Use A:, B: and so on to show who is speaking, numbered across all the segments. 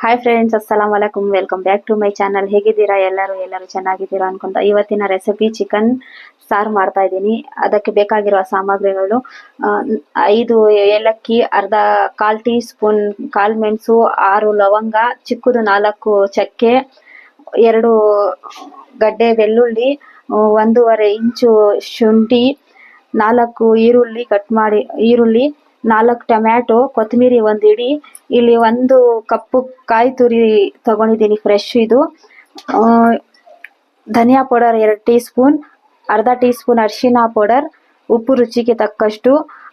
A: Hi friends ಅಸ್ಸಲಾಂ ವಲೈಕುಮ್ welcome back to my channel ಹೇಗಿದ್ದೀರಾ? ಎಲ್ಲರೂ ಎಲ್ಲರೂ ಚೆನ್ನಾಗಿದ್ದೀರಾ ಅನ್ಕೊಂತ ಇವತ್ತಿನ ರೆಸಿಪಿ ಚಿಕನ್ ಸಾರು ಮಾಡ್ತಾ ಇದ್ದೀನಿ. ಅದಕ್ಕೆ ಬೇಕಾಗಿರುವ ಸಾಮಗ್ರಿಗಳು ಐದು ಏಲಕ್ಕಿ, ಅರ್ಧ ಕಾಲು ಟೀ ಸ್ಪೂನ್ ಕಾಲ್ ಮೆಣಸು, ಆರು ಲವಂಗ, ಚಿಕ್ಕದು ನಾಲ್ಕು ಚಕ್ಕೆ, ಎರಡು ಗಡ್ಡೆ ಬೆಳ್ಳುಳ್ಳಿ ಒಂದೂವರೆ ಇಂಚು ಶುಂಠಿ, ನಾಲ್ಕು ಈರುಳ್ಳಿ ಕಟ್ ಮಾಡಿ, ಈರುಳ್ಳಿ ನಾಲ್ಕು ಟೊಮ್ಯಾಟೊ, ಕೊತ್ತಂಬರಿ ಒಂದು ಇಡಿ. ಇಲ್ಲಿ ಒಂದು ಕಪ್ಪು ಕಾಯಿ ತುರಿ ತಗೊಂಡಿದ್ದೀನಿ ಫ್ರೆಶ್ ಇದು. ಧನಿಯಾ ಪೌಡರ್ ಎರಡು ಟೀ ಸ್ಪೂನ್ ಅರ್ಧ ಟೀ ಸ್ಪೂನ್ ಅರಿಶಿನ ಪೌಡರ್, ಉಪ್ಪು ರುಚಿಗೆ ತಕ್ಕಷ್ಟು,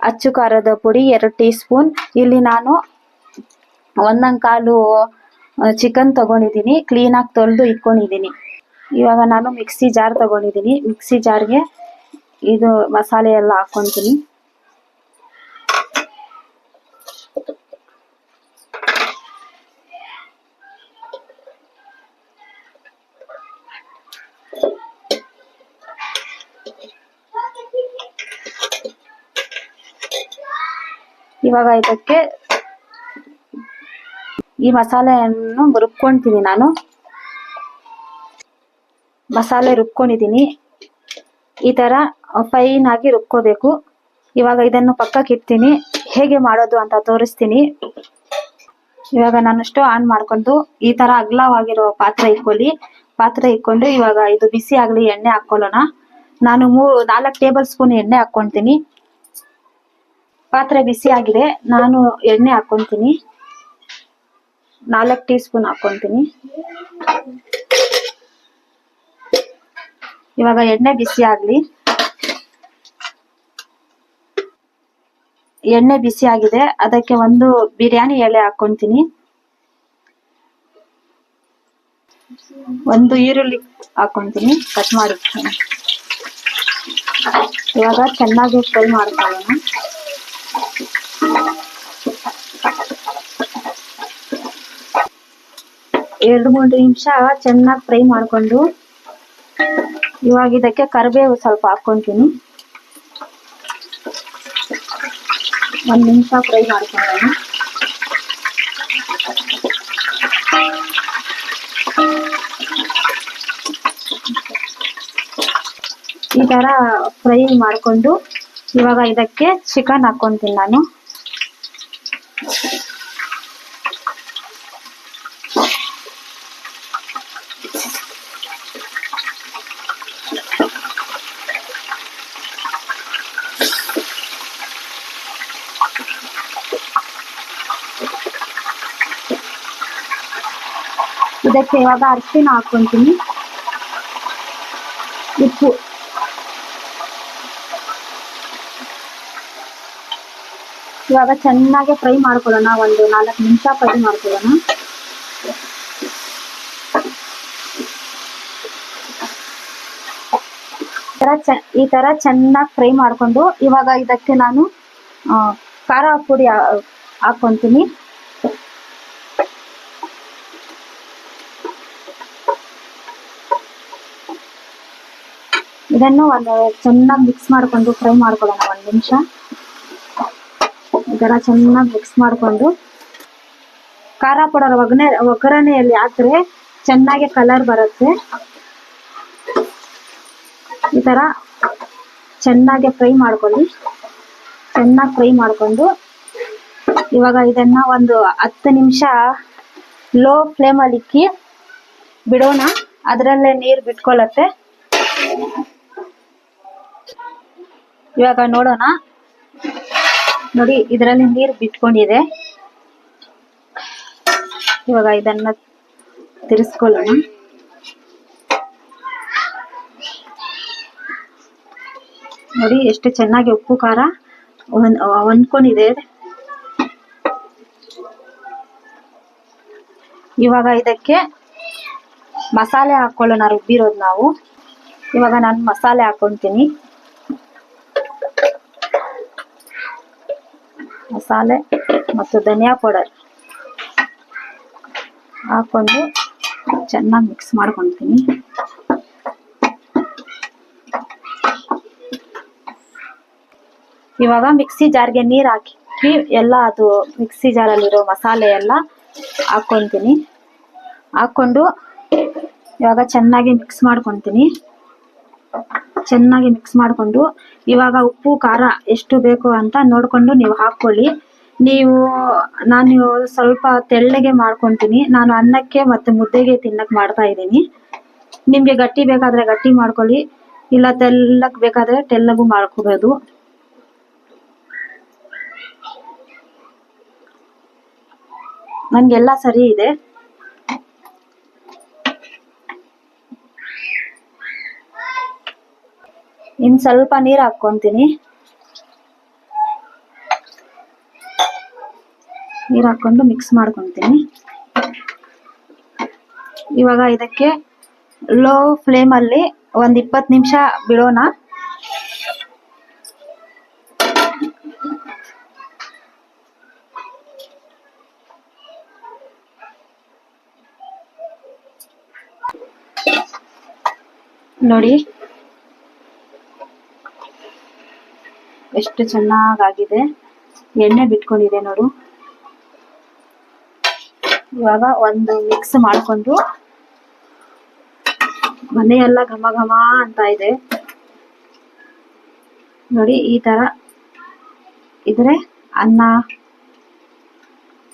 A: ಅಚ್ಚು ಖಾರದ ಪುಡಿ ಎರಡು ಟೀ ಸ್ಪೂನ್ ಇಲ್ಲಿ ನಾನು ಒಂದೊಂದು ಕಾಲು ಚಿಕನ್ ತಗೊಂಡಿದ್ದೀನಿ ಕ್ಲೀನಾಗಿ ತೊಳೆದು ಇಟ್ಕೊಂಡಿದ್ದೀನಿ. ಇವಾಗ ನಾನು ಮಿಕ್ಸಿ ಜಾರ್ ತಗೊಂಡಿದ್ದೀನಿ, ಮಿಕ್ಸಿ ಜಾರ್ಗೆ ಇದು ಮಸಾಲೆ ಎಲ್ಲ ಹಾಕ್ಕೊಂತೀನಿ. ಇವಾಗ ಇದಕ್ಕೆ ಈ ಮಸಾಲೆಯನ್ನು ರುಬ್ಕೊಂತೀನಿ ನಾನು. ಮಸಾಲೆ ರುಬ್ಕೊಂಡಿದ್ದೀನಿ. ಈ ತರ ಫೈನ್ ಆಗಿ ರುಬ್ಕೋಬೇಕು. ಇವಾಗ ಇದನ್ನು ಪಕ್ಕಕ್ಕೆ ಇಡ್ತೀನಿ. ಹೇಗೆ ಮಾಡೋದು ಅಂತ ತೋರಿಸ್ತೀನಿ. ಇವಾಗ ನಾನು ಸ್ಟವ್ ಆನ್ ಮಾಡ್ಕೊಂಡು ಈ ತರ ಅಗ್ಲವಾಗಿರೋ ಪಾತ್ರೆ ಇಟ್ಕೊಳ್ಳಿ. ಪಾತ್ರೆ ಇಟ್ಕೊಂಡು ಇವಾಗ ಇದು ಬಿಸಿ ಆಗಲಿ ಎಣ್ಣೆ ಹಾಕ್ಕೊಳ್ಳೋಣ. ನಾನು ಮೂ ನಾಲ್ಕು ಟೇಬಲ್ ಸ್ಪೂನ್ ಎಣ್ಣೆ ಹಾಕ್ಕೊಂತೀನಿ ಪಾತ್ರೆ ಬಿಸಿ ಆಗಿದೆ, ನಾನು ಎಣ್ಣೆ ಹಾಕೊತೀನಿ. ನಾಲ್ಕು ಟೀ ಸ್ಪೂನ್ ಹಾಕೊತೀನಿ. ಇವಾಗ ಎಣ್ಣೆ ಬಿಸಿ ಆಗ್ಲಿ. ಎಣ್ಣೆ ಬಿಸಿ ಆಗಿದೆ, ಅದಕ್ಕೆ ಒಂದು ಬಿರಿಯಾನಿ ಎಲೆ ಹಾಕೊತೀನಿ. ಒಂದು ಈರುಳ್ಳಿ ಹಾಕೊತೀನಿ ಕಟ್ ಮಾಡಿ ಇವಾಗ ಚೆನ್ನಾಗಿ ಫ್ರೈ ಮಾಡ್ಕೊಳ್ಳೋಣ. ಎರಡು, ಮೂರು ನಿಮಿಷ ಚೆನ್ನಾಗಿ ಫ್ರೈ ಮಾಡ್ಕೊಂಡು ಇವಾಗ ಇದಕ್ಕೆ ಕರಿಬೇವು ಸ್ವಲ್ಪ ಹಾಕ್ಕೊತೀನಿ. ಒಂದು ನಿಮಿಷ ಫ್ರೈ ಮಾಡ್ಕೊಳ್ಳೋಣ. ಈ ತರ ಫ್ರೈ ಮಾಡಿಕೊಂಡು ಇವಾಗ ಇದಕ್ಕೆ ಚಿಕನ್ ಹಾಕ್ಕೊತೀನಿ ನಾನು. ಇದಕ್ಕೆ ಇವಾಗ ಅರಿಶಿನ ಹಾಕ್ಕೊಂತೀನಿ ಉಪ್ಪು ಇವಾಗ ಚೆನ್ನಾಗಿ ಫ್ರೈ ಮಾಡ್ಕೊಳ್ಳೋಣ ಒಂದು ನಾಲ್ಕು ನಿಮಿಷ ಫ್ರೈ ಮಾಡ್ಕೊಳ್ಳೋಣ ಈ ತರ ಚೆನ್ನಾಗಿ ಫ್ರೈ ಮಾಡ್ಕೊಂಡು ಇವಾಗ ಇದಕ್ಕೆ ನಾನು ಖಾರ ಪುಡಿ ಹಾ- ಇದನ್ನು ಒಂದು ಚೆನ್ನಾಗಿ ಮಿಕ್ಸ್ ಮಾಡ್ಕೊಂಡು ಫ್ರೈ ಮಾಡ್ಕೊಳ್ಳೋಣ ಒಂದು ನಿಮಿಷ. ಈ ಥರ ಚೆನ್ನಾಗಿ ಮಿಕ್ಸ್ ಮಾಡ್ಕೊಂಡು ಖಾರ ಪೌಡರ್ ಒಗ್ಗರಣೆ, ಒಗ್ಗರಣೆಯಲ್ಲಿ ಹಾಕಿದ್ರೆ ಚೆನ್ನಾಗಿ ಕಲರ್ ಬರುತ್ತೆ. ಈ ಥರ ಚೆನ್ನಾಗಿ ಫ್ರೈ ಮಾಡ್ಕೊಳ್ಳಿ. ಚೆನ್ನಾಗಿ ಫ್ರೈ ಮಾಡ್ಕೊಂಡು ಇವಾಗ ಇದನ್ನ ಒಂದು ಹತ್ತು ನಿಮಿಷ ಲೋ ಫ್ಲೇಮಲ್ಲಿ ಇಕ್ಕಿ ಬಿಡೋಣ. ಅದರಲ್ಲೇ ನೀರು ಬಿಟ್ಕೊಳ್ಳತ್ತೆ ಇವಾಗ ನೋಡೋಣ. ನೋಡಿ, ಇದರಲ್ಲಿ ನೀರು ಬಿಟ್ಕೊಂಡಿದೆ. ಇವಾಗ ಇದನ್ನ ತಿರ್ಸ್ಕೊಳ್ಳೋಣ. ನೋಡಿ, ಎಷ್ಟು ಚೆನ್ನಾಗಿ ಉಪ್ಪು, ಖಾರ ಹೊಂದ್- ಹೊಂದ್ಕೊಂಡಿದೆ. ಇವಾಗ ಇದಕ್ಕೆ ಮಸಾಲೆ ಹಾಕೊಳ್ಳೋಣ, ರುಬ್ಬಿರೋದು ನಾವು. ಇವಾಗ ನಾನು ಮಸಾಲೆ ಹಾಕೊಂತೀನಿ. ಮಸಾಲೆ ಮತ್ತು ಧನಿಯಾ ಪೌಡರ್ ಹಾಕೊಂಡು ಚೆನ್ನಾಗಿ ಮಿಕ್ಸ್ ಮಾಡ್ಕೊತೀನಿ. ಇವಾಗ ಮಿಕ್ಸಿ ಜಾರ್ಗೆ ನೀರು ಹಾಕಿ ಎಲ್ಲ ಅದು ಮಿಕ್ಸಿ ಜಾರಲ್ಲಿರೋ ಮಸಾಲೆ ಎಲ್ಲ ಹಾಕ್ಕೊತೀನಿ ಹಾಕ್ಕೊಂಡು ಇವಾಗ ಚೆನ್ನಾಗಿ ಮಿಕ್ಸ್ ಮಾಡ್ಕೊತೀನಿ. ಚೆನ್ನಾಗಿ ಮಿಕ್ಸ್ ಮಾಡಿಕೊಂಡು ಇವಾಗ ಉಪ್ಪು, ಖಾರ ಎಷ್ಟು ಬೇಕು ಅಂತ ನೋಡಿಕೊಂಡು ನೀವು ಹಾಕ್ಕೊಳ್ಳಿ. ನೀವು, ನಾನು ಸ್ವಲ್ಪ ತೆಳ್ಳಗೆ ಮಾಡ್ಕೊತೀನಿ. ನಾನು ಅನ್ನಕ್ಕೆ ಮತ್ತು ಮುದ್ದೆಗೆ ತಿನ್ನಕ್ಕೆ ಮಾಡ್ತಾ ಇದ್ದೀನಿ. ನಿಮಗೆ ಗಟ್ಟಿ ಬೇಕಾದರೆ ಗಟ್ಟಿ ಮಾಡ್ಕೊಳ್ಳಿ. ಇಲ್ಲ ತೆಳ್ಳಕ್ಕೆ ಬೇಕಾದರೆ ತೆಲ್ಲಗೂ ಮಾಡ್ಕೋಬೋದು. ನನಗೆಲ್ಲ ಸರಿ ಇದೆ. ಇನ್ನು ಸ್ವಲ್ಪ ನೀರು ಹಾಕ್ಕೊತೀನಿ. ನೀರು ಹಾಕ್ಕೊಂಡು ಮಿಕ್ಸ್ ಮಾಡ್ಕೊತೀನಿ. ಇವಾಗ ಇದಕ್ಕೆ ಲೋ ಫ್ಲೇಮಲ್ಲಿ ಒಂದು ಇಪ್ಪತ್ತು ನಿಮಿಷ ಬಿಡೋಣ. ನೋಡಿ ಎಷ್ಟು ಚೆನ್ನಾಗಾಗಿದೆ. ಎಣ್ಣೆ ಬಿಟ್ಕೊಂಡಿದೆ ನೋಡು. ಇವಾಗ ಒಂದು ಮಿಕ್ಸ್ ಮಾಡಿಕೊಂಡು ಮನೆಯೆಲ್ಲ ಘಮ ಘಮ ಅಂತ ಇದೆ. ನೋಡಿ, ಈ ತರ ಇದ್ರೆ ಅನ್ನ,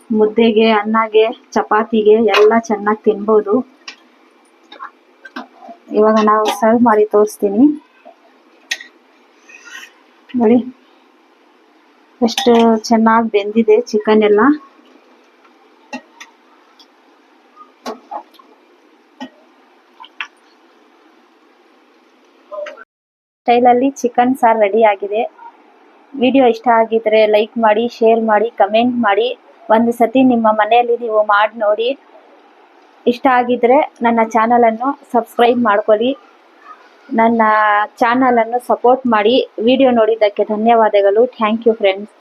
A: ಮುದ್ದೆಗೆ, ಅನ್ನಗೆ, ಚಪಾತಿಗೆ ಎಲ್ಲ ಚೆನ್ನಾಗಿ ತಿನ್ಬೋದು. ಇವಾಗ ನಾವು ಸರ್ವ್ ಮಾಡಿ ತೋರಿಸ್ತೀನಿ. ನೋಡಿ. ಎಷ್ಟು ಚೆನ್ನಾಗಿ ಬೆಂದಿದೆ ಚಿಕನ್ ಎಲ್ಲ. ಸ್ಟೈಲಲ್ಲಿ ಚಿಕನ್ ಸಾರ್ ರೆಡಿ ಆಗಿದೆ. ವಿಡಿಯೋ ಇಷ್ಟ ಆಗಿದ್ರೆ ಲೈಕ್ ಮಾಡಿ ಶೇರ್ ಮಾಡಿ ಕಮೆಂಟ್ ಮಾಡಿ. ಒಂದು ಸತಿ ನಿಮ್ಮ ಮನೆಯಲ್ಲಿ ನೀವು ಮಾಡಿ ನೋಡಿ. ಇಷ್ಟ ಆಗಿದ್ರೆ ನನ್ನ ಚಾನಲನ್ನು ಸಬ್ಸ್ಕ್ರೈಬ್ ಮಾಡ್ಕೊಳ್ಳಿ. ನನ್ನ ಚಾನಲನ್ನು ಸಪೋರ್ಟ್ ಮಾಡಿ ವಿಡಿಯೋ ನೋಡಿದ್ದಕ್ಕೆ ಧನ್ಯವಾದಗಳು. Thank you friends